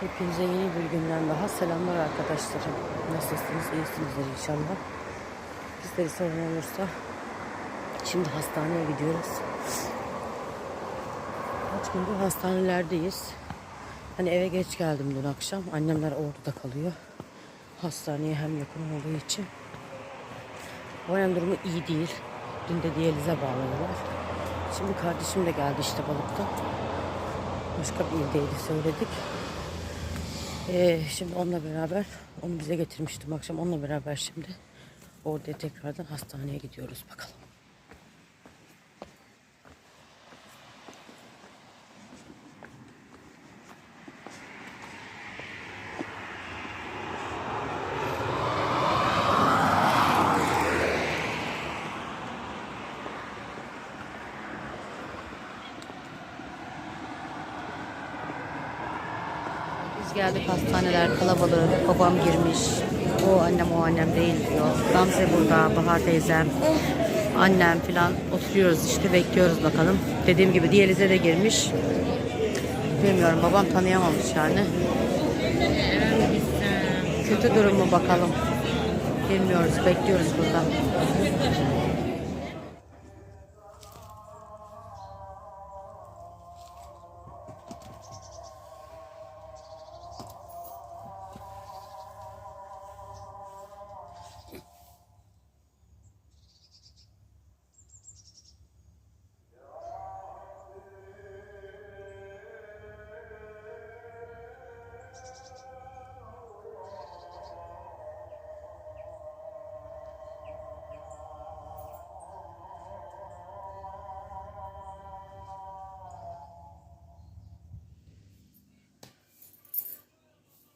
Hepinize yeni bir günden daha selamlar arkadaşlarım. Nasılsınız? İyisinizdir inşallah. Bizleri sorun olursa şimdi hastaneye gidiyoruz. Kaç gündür hastanelerdeyiz. Hani eve geç geldim dün akşam. Annemler orada kalıyor. Hastaneye hem yakın olduğu için. Bayan durumu iyi değil. Dün de diyalize bağladılar. Şimdi kardeşim de geldi işte balıktan. Başka bir ildeydi söyledik. Ee, şimdi onunla beraber onu bize getirmiştim akşam onunla beraber şimdi orada tekrardan hastaneye gidiyoruz bakalım. Geldik hastaneler kalabalık. Babam girmiş. O annem o annem değil diyor. Gamze burada, Bahar teyzem, annem filan oturuyoruz işte bekliyoruz bakalım. Dediğim gibi diyalize de girmiş. Bilmiyorum babam tanıyamamış yani. Kötü durum mu bakalım. Bilmiyoruz bekliyoruz burada.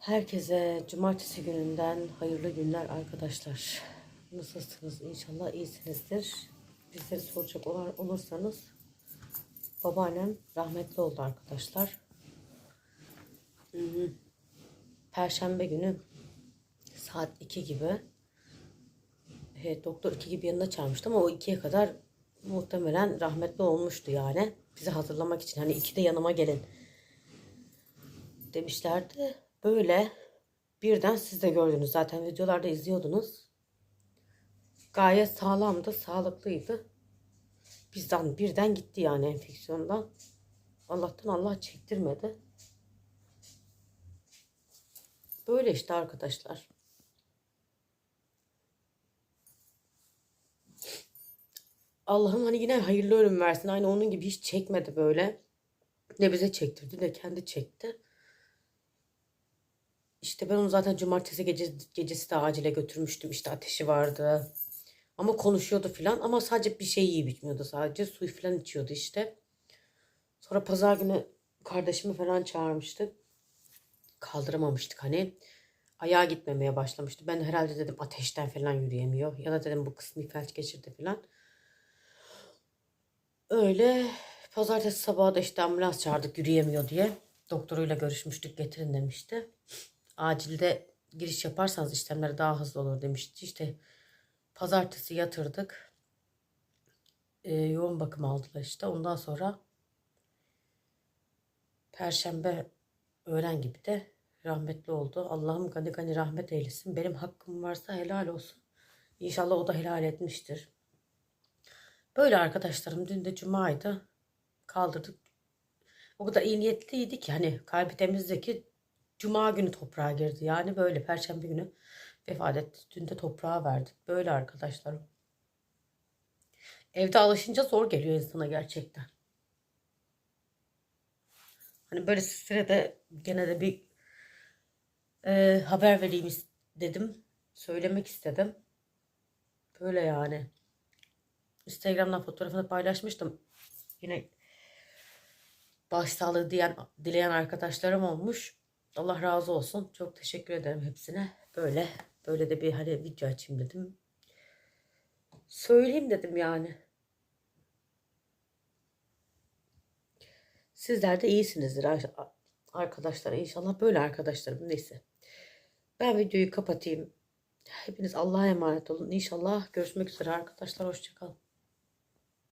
Herkese cumartesi gününden hayırlı günler arkadaşlar. Nasılsınız? İnşallah iyisinizdir. Bizleri soracak olan olursanız babaannem rahmetli oldu arkadaşlar. Hı. Perşembe günü saat 2 gibi evet, doktor 2 gibi yanına çağırmıştı ama o 2'ye kadar muhtemelen rahmetli olmuştu yani. Bizi hazırlamak için hani 2'de yanıma gelin demişlerdi. Böyle birden siz de gördünüz zaten videolarda izliyordunuz. Gayet sağlamdı, sağlıklıydı. Bizden birden gitti yani enfeksiyondan. Allah'tan Allah çektirmedi. Böyle işte arkadaşlar. Allah'ım hani yine hayırlı ölüm versin. Aynı onun gibi hiç çekmedi böyle. Ne bize çektirdi ne kendi çekti. İşte ben onu zaten cumartesi gece, gecesi de acile götürmüştüm. İşte ateşi vardı. Ama konuşuyordu filan. Ama sadece bir şey yiyip içmiyordu sadece. Su filan içiyordu işte. Sonra pazar günü kardeşimi falan çağırmıştık. Kaldıramamıştık hani. Ayağa gitmemeye başlamıştı. Ben herhalde dedim ateşten falan yürüyemiyor. Ya da dedim bu kısmı felç geçirdi filan. Öyle pazartesi sabahı da işte ambulans çağırdık yürüyemiyor diye. Doktoruyla görüşmüştük getirin demişti acilde giriş yaparsanız işlemler daha hızlı olur demişti. İşte pazartesi yatırdık. E, yoğun bakım aldılar işte. Ondan sonra perşembe öğlen gibi de rahmetli oldu. Allah'ım gani gani rahmet eylesin. Benim hakkım varsa helal olsun. İnşallah o da helal etmiştir. Böyle arkadaşlarım dün de cumaydı. Kaldırdık. O kadar iyi niyetliydi ki hani kalbi temizdi ki Cuma günü toprağa girdi. Yani böyle perşembe günü vefat etti. Dün de toprağa verdik. Böyle arkadaşlarım. Evde alışınca zor geliyor insana gerçekten. Hani böyle de gene de bir e, haber vereyim dedim. Söylemek istedim. Böyle yani. Instagram'dan fotoğrafını paylaşmıştım. Yine başsağlığı diyen, dileyen arkadaşlarım olmuş. Allah razı olsun. Çok teşekkür ederim hepsine. Böyle böyle de bir hani video açayım dedim. Söyleyeyim dedim yani. Sizler de iyisinizdir arkadaşlar. İnşallah böyle arkadaşlarım neyse. Ben videoyu kapatayım. Hepiniz Allah'a emanet olun. İnşallah görüşmek üzere arkadaşlar. Hoşçakalın.